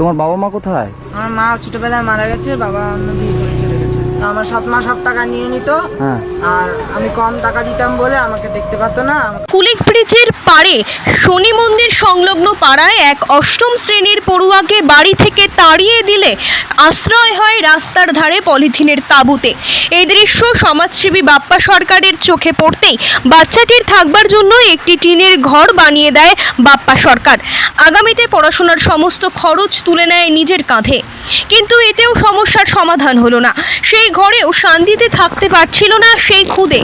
তোমার বাবা মা কোথায়? আমার মা ছোটবেলায় মারা গেছে, বাবা অন্য বিয়ে করে চলে গেছে। আমার সৎ মা সব টাকা নিয়ে নিত। হ্যাঁ। আর আমি কম টাকা দিতাম বলে আমাকে দেখতে পারতো না। কুলিক ব্রিজের পাড়ে শনি মন্দির সংলগ্ন পাড়ায় এক অষ্টম শ্রেণির পড়ুয়াকে বাড়ি থেকে তাড়িয়ে দিলে আশ্রয় হয় রাস্তার ধারে পলিথিনের তাঁবুতে। এই দৃশ্য সমাজসেবী বাপ্পা সরকারের চোখে পড়তেই বাচ্চাটির থাকবার জন্য একটি টিনের ঘর বানিয়ে দেয় বাপ্পা সরকার। আগামীতে পড়াশোনার সমস্ত খরচ তুলে নেয় নিজের কাঁধে। কিন্তু এতেও সমস্যার সমাধান হলো না। সেই ঘরেও শান্তিতে থাকতে পারছিল না সেই খুদে।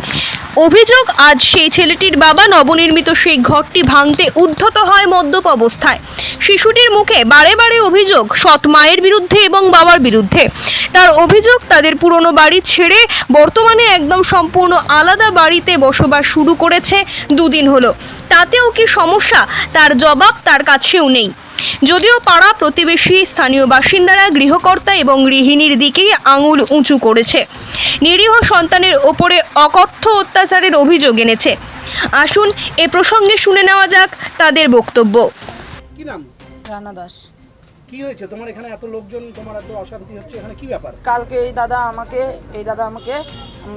অভিযোগ, আজ সেই ছেলেটির বাবা নবনির্মিত সেই ঘরটি ভাঙতে উদ্ধত হয় মদ্যপ অবস্থায়। শিশুটির মুখে বারে বারে অভিযোগ, সৎ মায়ের বিরুদ্ধে এবং বাবার বিরুদ্ধে। তার অভিযোগ, তাদের পুরনো বাড়ি ছেড়ে বর্তমানে একদম সম্পূর্ণ আলাদা বাড়িতে বসবাস শুরু করেছে দুদিন হলো। তাতেও কি সমস্যা? তার জবাব তার কাছেও নেই। যদিও পাড়া প্রতিবেশী স্থানীয় বাসিন্দারা গৃহকর্তা এবং গৃহিণীর দিকেই আঙুল উঁচু করেছে। নিরীহ সন্তানের ওপরে অকথ্য অত্যাচারের অভিযোগ এনেছে। আসুন এ প্রসঙ্গে শুনে নেওয়া যাক তাদের বক্তব্য। কি নাম? রানা দাস। কি হয়েছে? তোমার এখানে এত লোকজন তোমার এত অশান্তি হচ্ছে এখানে কি ব্যাপার? কালকে এই দাদা আমাকে এই দাদা আমাকে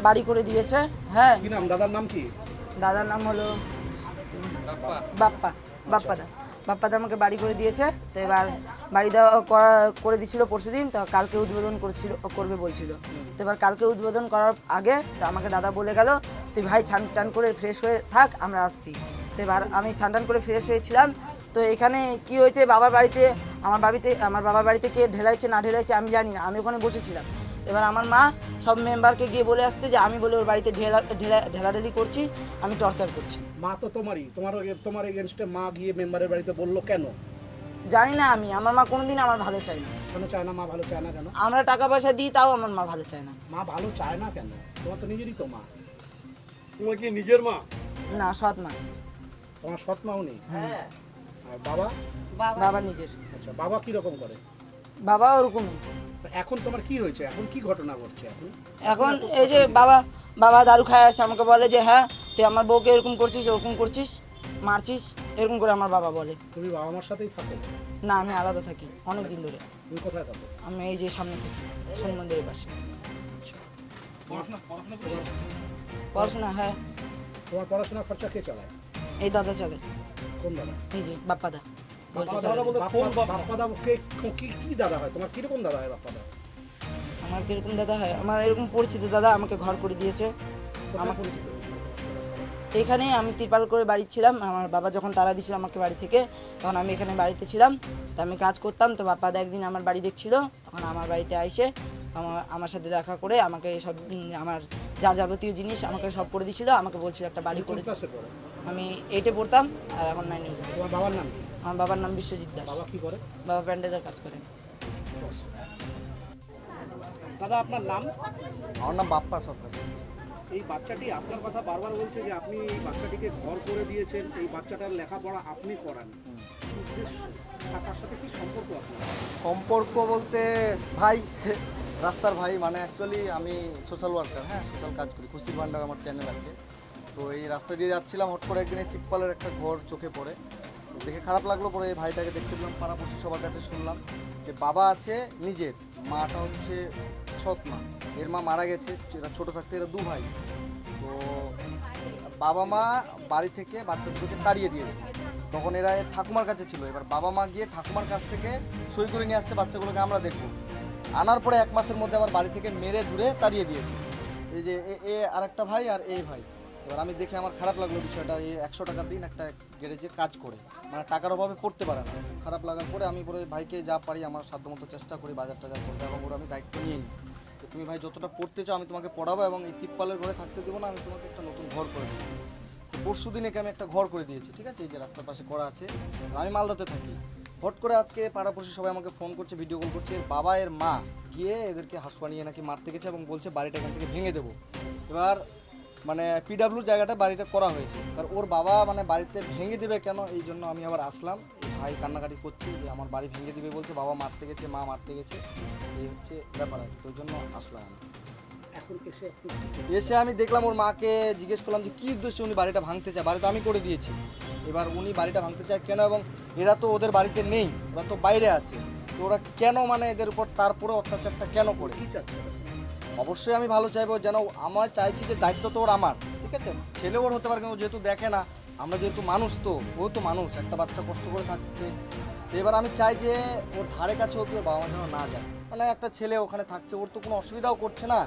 বাড়ি করে দিয়েছে। হ্যাঁ। কি নাম? দাদার নাম কি? দাদার নাম হলো বাপ্পা। বাপ্পাদা বাপ্পাদা আমাকে বাড়ি করে দিয়েছে, তো এবার বাড়ি দেওয়া করা দিছিল পরশুদিন, তো কালকে উদ্বোধন করছিল, করবে বলছিল। তো এবার কালকে উদ্বোধন করার আগে তো আমাকে দাদা বলে গেল, তুই ভাই ছান টান করে ফ্রেশ হয়ে থাক, আমরা আসছি। তো এবার আমি ছান টান করে ফ্রেশ হয়েছিলাম, তো এখানে কি হয়েছে, বাবার বাড়িতে, আমার বাড়িতে, আমার বাবার বাড়িতে কে ঢেলাইছে, না ঢেলাইছে আমি জানি না, আমি ওখানে বসেছিলাম। এবার আমার মা সব মেম্বারকে গিয়ে বলে আসছে যে আমি বলে ওর বাড়িতে ঢেলা ঢেলা ঢেলাঢেলি করছি আমি টর্চার করছি। মা তো তোমারই। তোমার তোমার এগেনস্টে মা গিয়ে মেম্বারের বাড়িতে বলল কেন? জানি না আমি। আমার মা কোনোদিন আমার ভালো চাই না। কেন চায় না? মা ভালো চায় না কেন? আমরা টাকা পয়সা দিই তাও আমার মা ভালো চায় না। মা ভালো চায় না কেন? তোমার তো নিজেরই তো মা। তোমার কি নিজের মা? না সৎ মা। তোমার সৎ মাও নেই? আর বাবা? বাবা। নিজের। আচ্ছা বাবা কি রকম করে? বাবা ওরকমই। এখন তোমার কি হয়েছে? এখন কি ঘটনা ঘটছে এখন? এখন এই যে বাবা বাবা দারু খায় আসে আমাকে বলে যে হ্যাঁ তুই আমার বউকে এরকম করছিস ওরকম করছিস মারছিস এরকম করে আমার বাবা বলে। তুমি বাবা মার সাথেই থাকো? না আমি আলাদা থাকি অনেক দিন ধরে। তুমি কোথায় থাকো? আমি এই যে সামনে থাকি মন্দিরের পাশে। পড়াশোনা হ্যাঁ। তোমার পড়াশোনা খরচা কে চালায়? এই দাদা চলে। কোন দাদা? এই যে বাপ্পাদা দাদা বলতে কোন বাপ্পা বাবা? বাপ্পা দা কে কি কি দাদা হয়? তোমার কীরকম দাদা হয় বাপ্পা আমার কীরকম দাদা হয়? আমার এরকম পরিচিত দাদা আমাকে ঘর করে দিয়েছে। আমার পরিচিত এখানে আমি তিরপাল করে বাড়ি ছিলাম। আমার বাবা যখন তারা দিয়েছিল আমাকে বাড়ি থেকে তখন আমি এখানে বাড়িতে ছিলাম। তো আমি কাজ করতাম। তো বাপ্পা দা একদিন আমার বাড়ি দেখছিল। তখন আমার বাড়িতে আইসে আমার আমার সাথে দেখা করে আমাকে সব আমার যা যাবতীয় জিনিস আমাকে সব করে দিয়েছিল। আমাকে বলছিল একটা বাড়ি করে আমি এইটে পড়তাম আর এখন নাইনে বাবার নাম আমার বাবার নাম বিশ্বজিৎ দাস। বাবা কি করে? বাবা প্যান্ডেলের কাজ করেন দাদা আপনার নাম? আমার নাম বাপ্পা সরকার। এই বাচ্চাটি আপনার কথা বারবার বলছে যে আপনি এই বাচ্চাটিকে ঘর করে দিয়েছেন এই বাচ্চাটার লেখাপড়া আপনি করান। উদ্দেশ্য? তার সাথে কি সম্পর্ক আপনার? সম্পর্ক বলতে ভাই রাস্তার ভাই মানে অ্যাকচুয়ালি আমি সোশ্যাল ওয়ার্কার হ্যাঁ সোশ্যাল কাজ করি। খুশির ভান্ডার আমার চ্যানেল আছে। তো এই রাস্তা দিয়ে যাচ্ছিলাম হট করে একদিন এই তিপ্পালের একটা ঘর চোখে পড়ে। দেখে খারাপ লাগল, পরে এই ভাইটাকে দেখতে পেলাম, পাড়াপড়শি সবার কাছে শুনলাম যে বাবা আছে নিজের, মাটা হচ্ছে সৎ মা এর মা মারা গেছে, এরা ছোটো থাকতে এরা দু ভাই। তো বাবা মা বাড়ি থেকে বাচ্চা দুটোকে তাড়িয়ে দিয়েছে। তখন এরা ঠাকুমার কাছে ছিল, এবার বাবা মা গিয়ে ঠাকুমার কাছ থেকে সই করে নিয়ে আসছে বাচ্চাগুলোকে, আমরা দেখব। আনার পরে এক মাসের মধ্যে আবার বাড়ি থেকে মেরে দূরে তাড়িয়ে দিয়েছে। এই যে এ- এ আর একটা ভাই আর এই ভাই। এবার আমি দেখে আমার খারাপ লাগল বিষয়টা, এই একশো টাকা দিন একটা গ্যারেজে কাজ করে। মানে টাকার অভাবে পড়তে পারে না। খারাপ লাগার পরে আমি পরে ভাইকে যা পারি আমার সাধ্যমতো চেষ্টা করি বাজার টাজার করতে এবং ওর আমি দায়িত্ব নিয়ে নিই। যে তুমি ভাই যতটা পড়তে চাও আমি তোমাকে পড়াবো এবং এই তিপ্পালের ঘরে থাকতে দেবো না, আমি তোমাকে একটা নতুন ঘর করে দেবো। তো পরশু দিন একে আমি একটা ঘর করে দিয়েছি, ঠিক আছে? এই যে রাস্তার পাশে করা আছে। আমি মালদাতে থাকি। হট করে আজকে পাড়াপড়শি সবাই আমাকে ফোন করছে, ভিডিও কল করছে বাবা, এর মা গিয়ে এদেরকে হাসুয়া নিয়ে নাকি মারতে গেছে এবং বলছে বাড়িটা এখান থেকে ভেঙে দেবো। এবার মানে পিডাব্লিউ জায়গাটা বাড়িটা করা হয়েছে। এবার ওর বাবা মানে বাড়িতে ভেঙে দেবে কেন? এই জন্য আমি আবার আসলাম। ভাই কান্নাকাটি করছে যে আমার বাড়ি ভেঙে দিবে বলছে বাবা মারতে গেছে মা মারতে গেছে। এই হচ্ছে ব্যাপার আর ওই জন্য আসলাম আমি। এসে আমি দেখলাম ওর মাকে জিজ্ঞেস করলাম যে কী উদ্দেশ্যে উনি বাড়িটা ভাঙতে চায়? বাড়ি তো আমি করে দিয়েছি। এবার উনি বাড়িটা ভাঙতে চায় কেন? এবং এরা তো ওদের বাড়িতে নেই ওরা তো বাইরে আছে। তো ওরা কেন মানে এদের উপর তারপরে অত্যাচারটা কেন করে? অবশ্যই আমি ভালো চাইব, যেন আমার চাইছি যে দায়িত্ব তো ওর আমার, ঠিক আছে? ছেলে ওর হতে পারে, কিন্তু যেহেতু দেখে না, আমরা যেহেতু মানুষ তো, ও তো মানুষ, একটা বাচ্চা কষ্ট করে থাকছে। এবার আমি চাই যে ওর ধারে কাছে ওর বাবা মা যেন না যায়। মানে একটা ছেলে ওখানে থাকছে, ওর তো কোনো অসুবিধাও করছে না,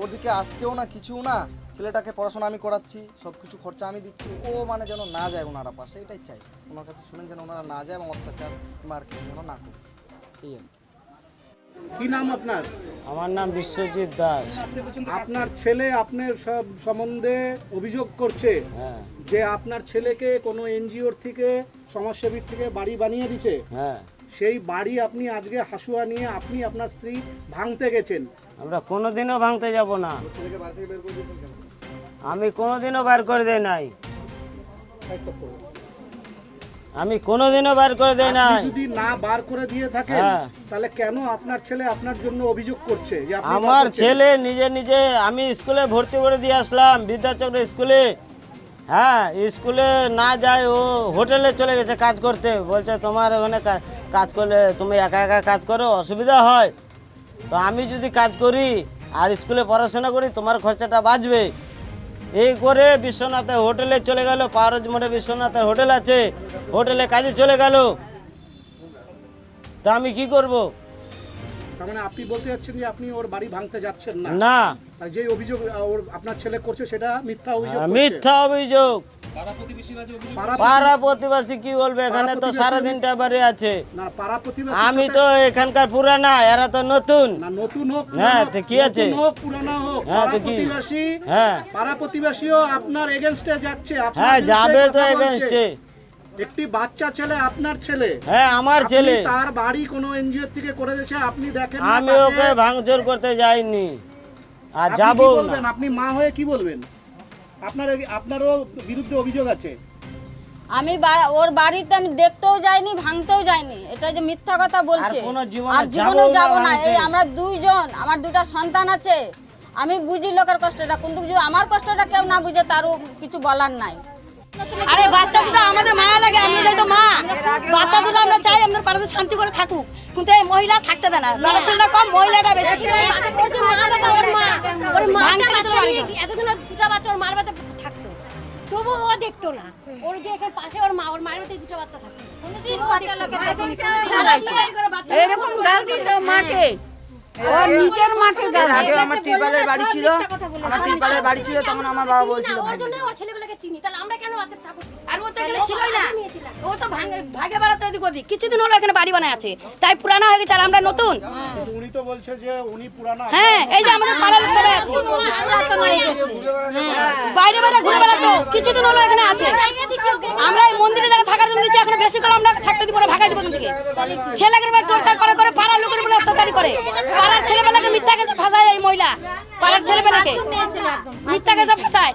ওর দিকে আসছেও না, কিছুও না, ছেলেটাকে পড়াশোনা আমি করাচ্ছি সব কিছু খরচা আমি দিচ্ছি, ও মানে যেন না যায় ওনারা পাশে, এটাই চাই। ওনার কাছে শুনেন যেন ওনারা না যায় এবং অত্যাচার কিংবা আর কিছু যেন না করে এই আর কি। নাম আপনার? আমার নাম বিশ্বজিৎ দাস। আপনার ছেলে আপনার সব সম্বন্ধে অভিযোগ করছে হ্যাঁ। যে আপনার ছেলেকে কোনো এনজিওর থেকে সমাজসেবীর থেকে বাড়ি বানিয়ে দিছে। হ্যাঁ। সেই বাড়ি আপনি আজকে হাসুয়া নিয়ে আপনি আপনার স্ত্রী ভাঙতে গেছেন। আমরা কোনোদিনও ভাঙতে যাব না। আমি কোনোদিনও বার করে দেই নাই। আমি কোনোদিনও বার করে দেই না যদি না বার করে দিয়ে থাকেন হ্যাঁ। তাহলে কেন আপনার ছেলে আপনার জন্য অভিযোগ করছে? আমার ছেলে নিজে নিজে আমি স্কুলে ভর্তি করে দিয়ে আসলাম বিদ্যাচক্র স্কুলে। হ্যাঁ স্কুলে না যায় ও হোটেলে চলে গেছে কাজ করতে। বলছে তোমার ওখানে কাজ করলে তুমি একা একা কাজ করো অসুবিধা হয়। তো আমি যদি কাজ করি আর স্কুলে পড়াশোনা করি তোমার খরচাটা বাঁচবে। এই করে বিশ্বনাথের হোটেলে চলে গেল পারজ মোড়ে বিশ্বনাথের হোটেল আছে হোটেলে কাজে চলে গেল। তা আমি কি করব? তার মানে আপনি বলতে যাচ্ছেন যে আপনি ওর বাড়ি ভাঙতে যাচ্ছেন না? না। আর যে অভিযোগ ওর আপনার ছেলে করছে সেটা মিথ্যা অভিযোগ মিথ্যা অভিযোগ। পাড়া প্রতিবাসী কি বলবে? এখানে তো প্রতিবেশী- সারাদিনটা বাড়ি আছে। আমি তো এখানকার পুরানা এরা তো নতুন। নতুন হোক হ্যাঁ, তো কি আছে? হোক হ্যাঁ, তো কি? হ্যাঁ। পাড়া প্রতিবেশীও আপনার এগেনস্টে যাচ্ছে হ্যাঁ যাবে তো এগেনস্টে একটি বাচ্চা ছেলে আপনার ছেলে। হ্যাঁ আমার ছেলে। তার বাড়ি কোনো এনজিও থেকে করে দিয়েছে আপনি দেখেন আমি ওকে ভাঙচুর করতে যাইনি। আর যাব আপনি মা হয়ে কি বলবেন? আপনার আপনারও বিরুদ্ধে অভিযোগ আছে? আমি ওর বাড়িতে আমি দেখতেও যাইনি ভাঙতেও যাইনি। এটা যে মিথ্যা কথা বলছে। আর জীবনেও যাব না। এই আমরা দুইজন আমার দুটা সন্তান আছে। আমি বুঝি লোকের কষ্টটা। কিন্তু যদি আমার কষ্টটা কেউ না বুঝে তারও কিছু বলার নাই। আরে বাচ্চা দুটো আমাদের মায়া লাগে আমরা যেহেতু মা। বাচ্চা দুটো আমরা চাই আমাদের পাড়াতে শান্তি করে থাকুক। কিন্তু এই মহিলা থাকতে দেয় না। বেড়া ছেলেটা কম মহিলাটা বেশি। এতদিন ওর দুটো বাচ্চা ওর মার দেখতো না। ওর যে এখানে পাশে ওর মা ওর মায়ের মধ্যে দুটো বাচ্চা থাকতো। এরকম গাল দিত মাকে। নিজের মাকে আগে আমার তিরপালের বাড়ি ছিল। আমার তিরপালের বাড়ি ছিল তখন আমার বাবা বলছিল ওর জন্য ওর ছেলেগুলোকে চিনি। তাহলে আমরা কেন ওদের সাপোর্ট আর ও তো এখানে ছিলই না। ও তো ভাগে বেড়াতো এদিক ওদিক। কিছুদিন হলো এখানে বাড়ি বানায় আছে। তাই পুরানা হয়ে গেছে আর আমরা নতুন। উনি তো বলছে যে উনি পুরানা হ্যাঁ এই যে আমাদের পাড়ার সবাই আছে। বাইরে বাইরে ঘুরে বেড়াতো। কিছুদিন হলো এখানে আছে। আমরা এই মন্দিরে জায়গা থাকার জন্য দিচ্ছি এখন বেশি করে আমরা থাকতে দিব না ভাগাই দিব এখান থেকে ছেলেকে টর্চার করে করে পাড়ার লোকের উপরে অত্যাচারী করে। পাড়ার ছেলেবেলাকে মিথ্যা কেসে ফাঁসায় এই মহিলা। পাড়ার ছেলেবেলাকে। মিথ্যা কেসে ফাঁসায়।